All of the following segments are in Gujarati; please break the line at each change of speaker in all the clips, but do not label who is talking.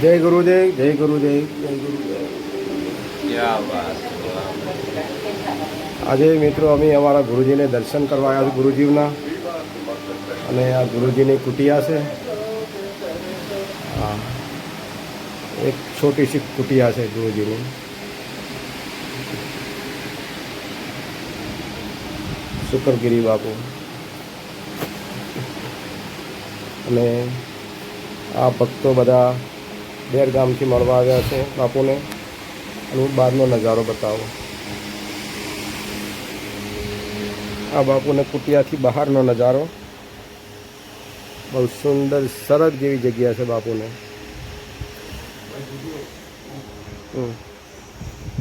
જય ગુરુદેવ જય ગુરુદેવ જય ગુરુદેવ. આજે મિત્રો અમે અમારા ગુરુજીને દર્શન કરવા આવ્યા છે ગુરુજીના અને આ ગુરુજીની કુટિયા છે. હા. એક છોટી સી કુટિયા છે ગુરુજીની. શુકરગીરી બાપુ. અને આ ભક્તો બધા બેર ગામથી મળવા આવ્યા છે બાપુને. અને બહારનો નજારો બતાવું. આ બાપુને કુટિયાથી બહારનો નજારો. બહુ સુંદર, સરસ જેવી જગ્યા છે બાપુને.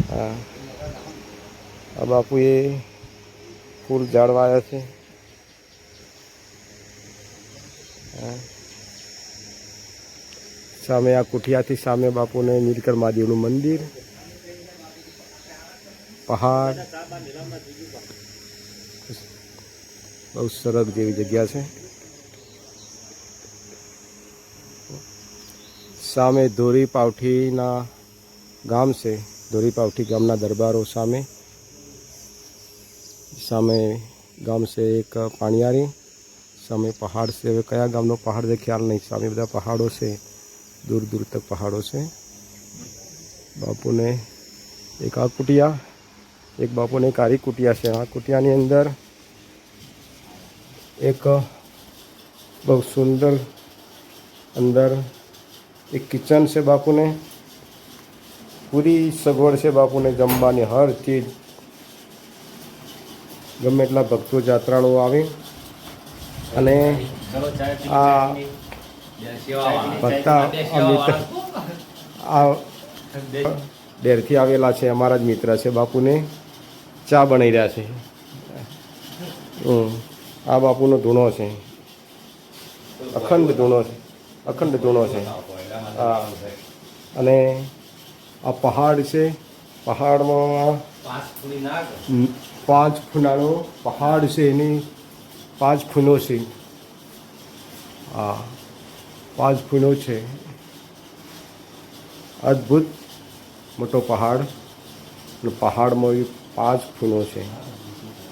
હા. આ બાપુએ ફૂલ ઝાડવાયા છે. હા. સામે આ કુઠિયાથી સામે બાપુને નીલકર મહાદેવનું મંદિર. પહાડ. બહુ સરસ જેવી જગ્યા છે. સામે ધોરી પાવઠીના ગામ છે. ધોરી પાવઠી ગામના દરબારો સામે. સામે ગામ છે એક પાણિયારી. સામે પહાડ છે. હવે કયા ગામનો પહાડ છે? ખ્યાલ નહીં. સામે બધા પહાડો છે. દૂર દૂર તક પહાડો છે. બાપુને એક આ કુટિયા, એક બાપુને એક આરી કુટિયા છે. આ કુટિયાની અંદર એક બહુ સુંદર અંદર એક કિચન છે બાપુને. પૂરી સગવડ છે બાપુને જમવાની, હર ચીજ. ગમે એટલા ભક્તો, જાત્રાળુઓ આવે. અને આ ભક્તા આ મિત્ર આ ડેરથી આવેલા છે, અમારા જ મિત્ર છે બાપુને ચા બનાવી રહ્યા છે. આ બાપુનો ધૂણો છે. અખંડ ધૂણો છે, અખંડ ધૂણો છે. હા. અને આ પહાડ છે, પહાડમાં પાંચ ખૂણાનો પહાડ છે એની પાંચ ખૂણો છે. હા. પાંચ ખૂણો છે. અદ્ભુત મોટો પહાડ. પહાડમાં એ પાંચ ખૂણો છે.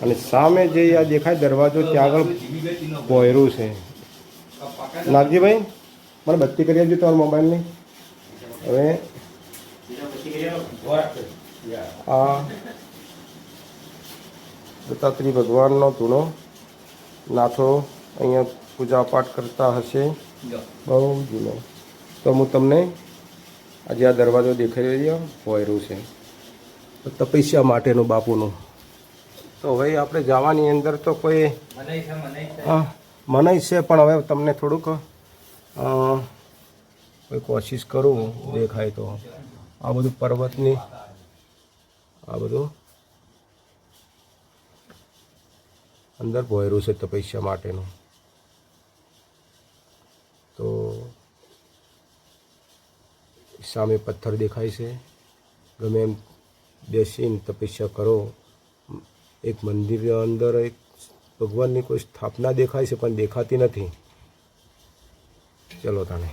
અને સામે જે આ દેખાય દરવાજો, ત્યાં આગળ પોયરું છે. નાગજીભાઈ મને બત્તી કરી આપજો તમારા મોબાઈલની. હવે આ દત્તાત્રી ભગવાનનો ધૂણો નાથો અહીંયા પૂજા પાઠ કરતા હશે. બહુ જૂનો તો હું તમને આજે આ દરવાજો દેખાઈ રહ્યો પોયરું છે. તો તપસ્યા માટેનું બાપુનું. તો હવે આપણે જવાની અંદર તો કોઈ હા મનાઈ છે પણ હવે તમને થોડુંક કોઈ કોશિશ કરું દેખાય તો. આ બધું પર્વતની આ બધું અંદર ભોયરું છે તપસ્યા માટેનું. સામે પથ્થર દેખાય છે. ગમે એમ બેસીને તપસ્યા કરો. એક મંદિર અંદર એક ભગવાનની કોઈ સ્થાપના દેખાય છે પણ દેખાતી નથી. ચલો તને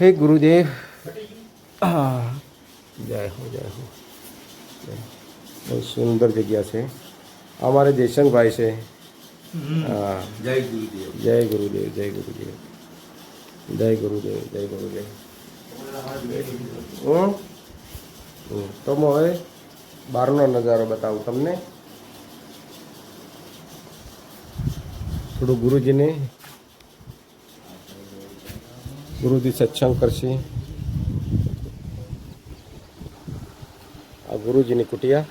હે ગુરુદેવ. જય હો જય હો. બહુ સુંદર જગ્યા છે. અમારે જયશંકભાઈ છે.
જય ગુરુદેવ.
જય ગુરુદેવ જય ગુરુદેવ. જય ગુરુદેવ જય ગુરુદેવ હમ? તો હું? હવે બહારનો નજારો બતાવું તમને. થોડું ગુરુજીને ગુરુજી સત્સંગ કરશે. આ ગુરુજીની કુટિયા.